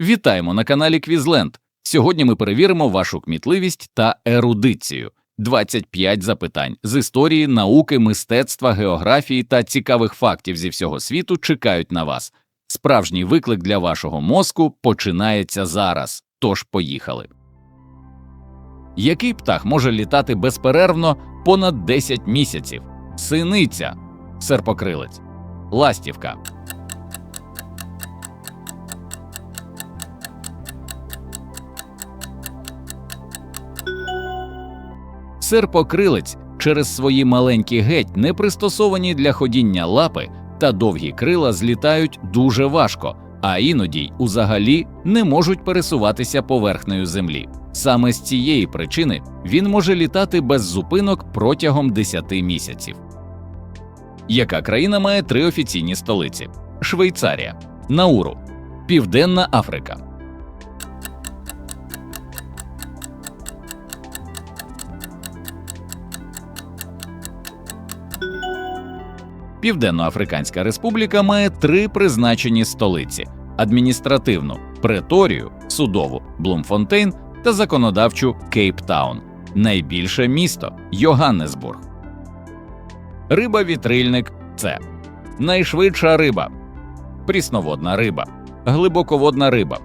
Вітаємо на каналі Квізленд. Сьогодні ми перевіримо вашу кмітливість та ерудицію. 25 запитань з історії, науки, мистецтва, географії та цікавих фактів зі всього світу чекають на вас. Справжній виклик для вашого мозку починається зараз. Тож поїхали. Який птах може літати безперервно понад 10 місяців? Синиця, серпокрилець, ластівка. Серпокрилець через свої маленькі геть, не пристосовані для ходіння лапи та довгі крила злітають дуже важко, а іноді й узагалі не можуть пересуватися поверхнею землі. Саме з цієї причини він може літати без зупинок протягом 10 місяців. Яка країна має три офіційні столиці: Швейцарія, Науру, Південна Африка. Південноафриканська Республіка має три призначені столиці: адміністративну Преторію, судову Блумфонтейн та законодавчу Кейптаун, найбільше місто Йоганнесбург. Риба вітрильник це найшвидша риба, прісноводна риба, глибоководна риба.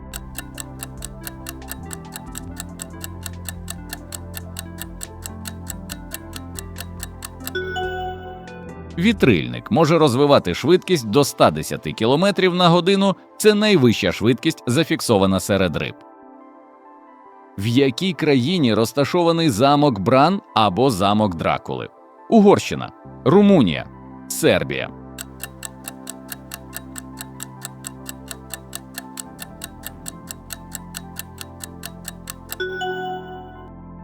Вітрильник може розвивати швидкість до 110 км на годину. Це найвища швидкість, зафіксована серед риб. В якій країні розташований замок Бран або замок Дракули? Угорщина, Румунія, Сербія.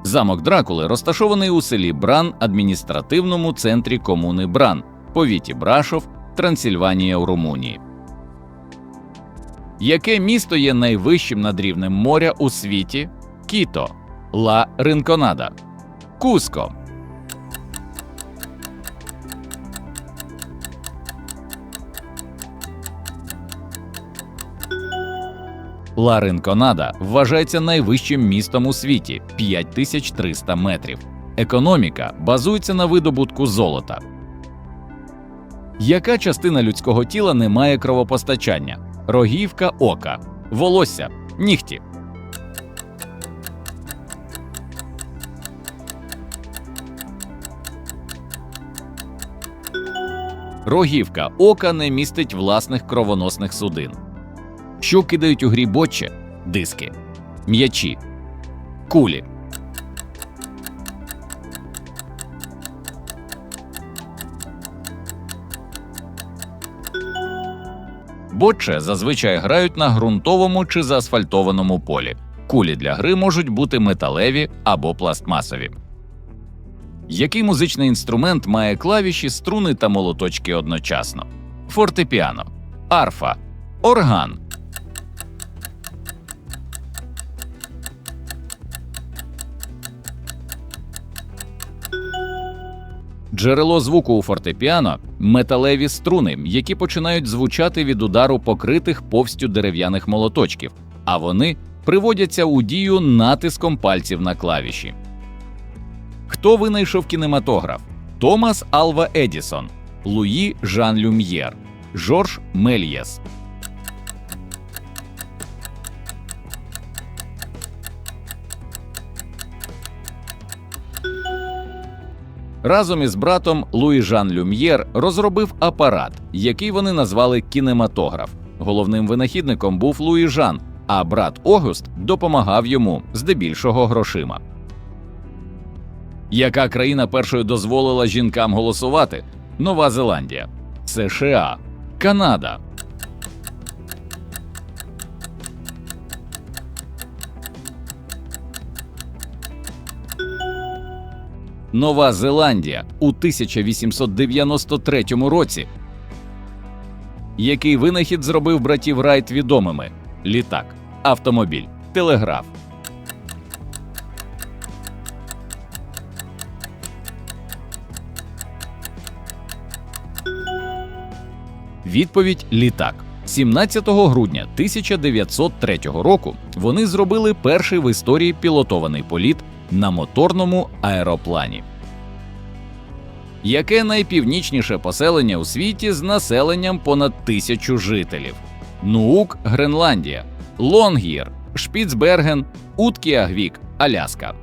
Замок Дракули розташований у селі Бран, адміністративному центрі комуни Бран, повіті Брашов, Трансильванія у Румунії. Яке місто є найвищим над рівнем моря у світі? Кіто, Ла Ринконада, Куско. Ла Ринконада вважається найвищим містом у світі 5300 метрів. Економіка базується на видобутку золота. Яка частина людського тіла не має кровопостачання? Рогівка ока, волосся, нігті. Рогівка ока не містить власних кровоносних судин. Що кидають у грі боче? Диски, м'ячі, кулі. Боче зазвичай грають на ґрунтовому чи заасфальтованому полі. Кулі для гри можуть бути металеві або пластмасові. Який музичний інструмент має клавіші, струни та молоточки одночасно? Фортепіано, арфа, орган. Джерело звуку у фортепіано металеві струни, які починають звучати від удару покритих повстю дерев'яних молоточків, а вони приводяться у дію натиском пальців на клавіші. Хто винайшов кінематограф? Томас Алва Едісон, Луї Жан Люм'єр, Жорж Мельєс. Разом із братом Луї Жан Люм'єр розробив апарат, який вони назвали кінематограф. Головним винахідником був Луї Жан, а брат Огюст допомагав йому здебільшого грошима. Яка країна першою дозволила жінкам голосувати? Нова Зеландія, США, Канада. Нова Зеландія у 1893 році. Який винахід зробив братів Райт відомими: літак, автомобіль, телеграф. Відповідь літак. 17 грудня 1903 року вони зробили перший в історії пілотований політ на моторному аероплані. Яке найпівнічніше поселення у світі з населенням понад тисячу жителів? Нуук, Гренландія, Лонгір, Шпіцберген, Уткіагвік, Аляска.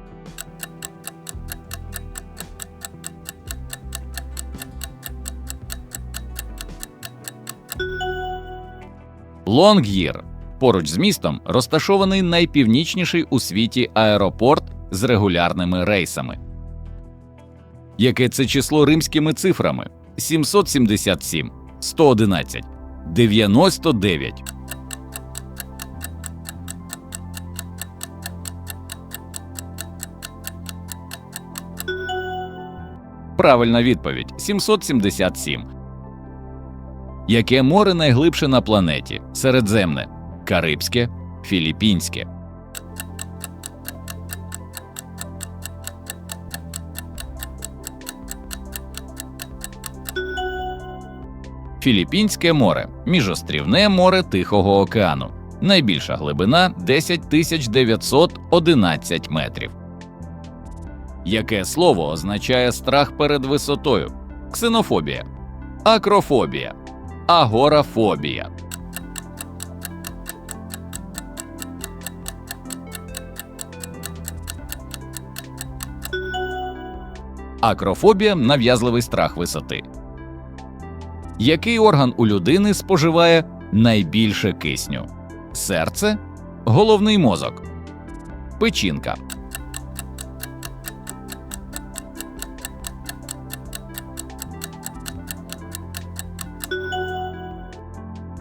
Лонг'їр поруч з містом розташований найпівнічніший у світі аеропорт з регулярними рейсами. Яке це число римськими цифрами? 777, 111, 99. Правильна відповідь 777. Яке море найглибше на планеті? Середземне, Карибське, Філіппінське. Філіппінське море міжострівне море Тихого океану. Найбільша глибина 10 911 метрів. Яке слово означає страх перед висотою? Ксенофобія, акрофобія, агорафобія. Акрофобія нав'язливий страх висоти. Який орган у людини споживає найбільше кисню? Серце, головний мозок, печінка.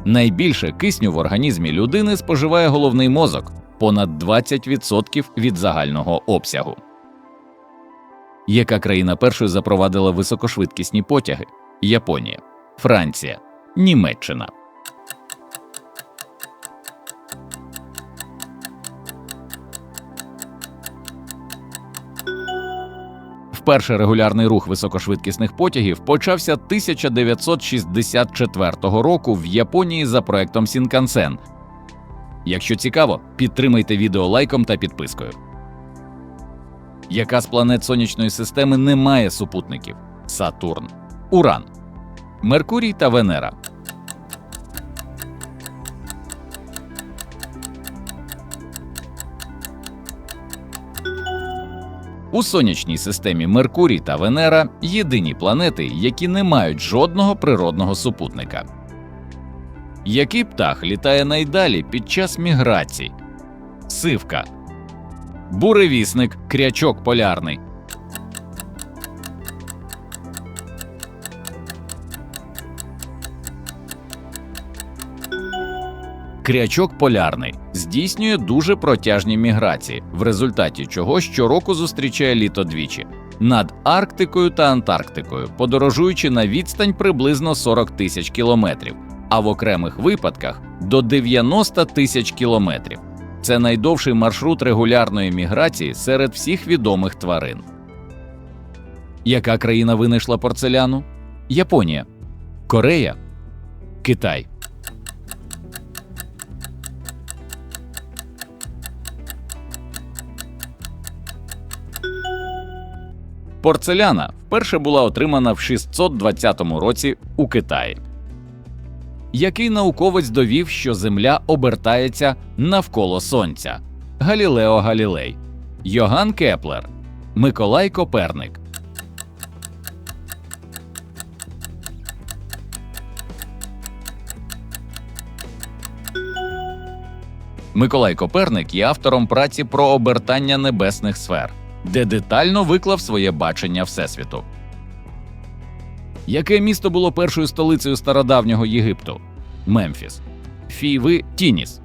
Найбільше кисню в організмі людини споживає головний мозок понад 20% від загального обсягу. Яка країна першою запровадила високошвидкісні потяги? Японія, Франція, Німеччина. Вперше регулярний рух високошвидкісних потягів почався 1964 року в Японії за проектом Сінкансен. Якщо цікаво, підтримайте відео лайком та підпискою. Яка з планет сонячної системи не має супутників? Сатурн, Уран, Меркурій та Венера. У сонячній системі Меркурій та Венера єдині планети, які не мають жодного природного супутника. Який птах літає найдалі під час міграцій? Сивка, буревісник, крячок полярний. Крячок полярний здійснює дуже протяжні міграції, в результаті чого щороку зустрічає літо двічі над Арктикою та Антарктикою, подорожуючи на відстань приблизно 40 тисяч кілометрів, а в окремих випадках до 90 тисяч кілометрів. Це найдовший маршрут регулярної міграції серед всіх відомих тварин. Яка країна винайшла порцеляну? Японія, Корея, Китай. Порцеляна вперше була отримана в 620 році у Китаї. Який науковець довів, що Земля обертається навколо Сонця? Галілео Галілей, Йоган Кеплер, Миколай Коперник. Миколай Коперник є автором праці про обертання небесних сфер, де детально виклав своє бачення Всесвіту. Яке місто було першою столицею стародавнього Єгипту? Мемфіс, Фіви Тініс.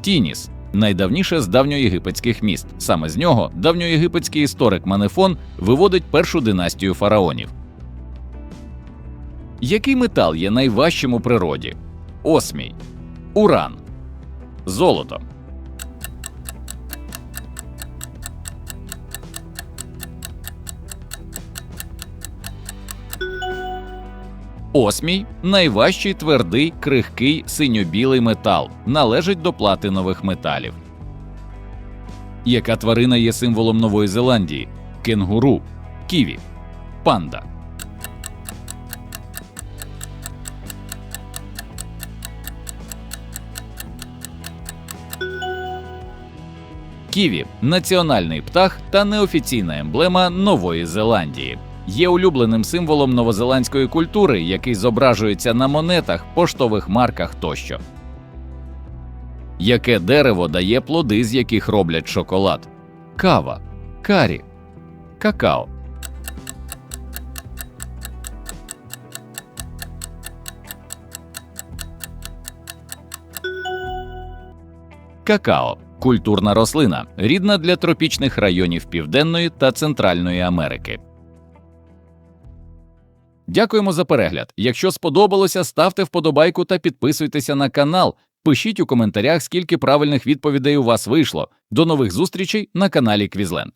Тініс найдавніше з давньоєгипетських міст. Саме з нього давньоєгипетський історик Манефон виводить першу династію фараонів. Який метал є найважчим у природі? Осмій, уран, золото. Осмій найважчий твердий, крихкий синьо-білий метал, належить до платинових металів. Яка тварина є символом Нової Зеландії? Кенгуру, ківі, панда. Ківі національний птах та неофіційна емблема Нової Зеландії. Є улюбленим символом новозеландської культури, який зображується на монетах, поштових марках тощо. Яке дерево дає плоди, з яких роблять шоколад? Кава, карі, какао. Какао культурна рослина, рідна для тропічних районів Південної та Центральної Америки. Дякуємо за перегляд. Якщо сподобалося, ставте вподобайку та підписуйтеся на канал. Пишіть у коментарях, скільки правильних відповідей у вас вийшло. До нових зустрічей на каналі Квізленд.